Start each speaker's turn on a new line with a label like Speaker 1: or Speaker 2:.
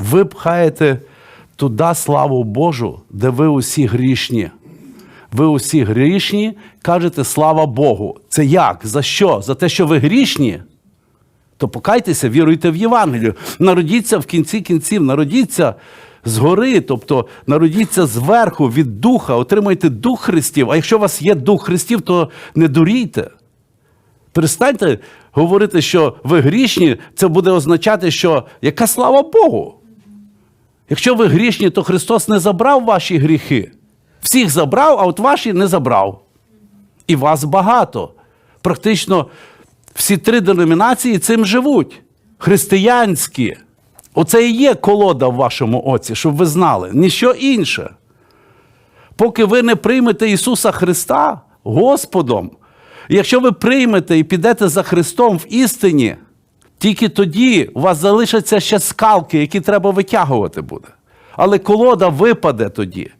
Speaker 1: Ви пхаєте туди славу Божу, де ви усі грішні. Ви усі грішні, кажете слава Богу. Це як? За що? За те, що ви грішні? То покайтеся, віруйте в Євангелію. Народіться в кінці кінців, народіться згори, тобто народіться зверху від духа, отримайте дух Христів. А якщо у вас є дух Христів, то не дурійте. Перестаньте говорити, що ви грішні, це буде означати, що яка слава Богу. Якщо ви грішні, то Христос не забрав ваші гріхи. Всіх забрав, а от ваші не забрав. І вас багато. Практично всі три деномінації цим живуть. Християнські. Оце і є колода в вашому оці, щоб ви знали. Ніщо інше. Поки ви не приймете Ісуса Христа Господом, якщо ви приймете і підете за Христом в істині, тільки тоді у вас залишаться ще скалки, які треба витягувати буде. Але колода випаде тоді.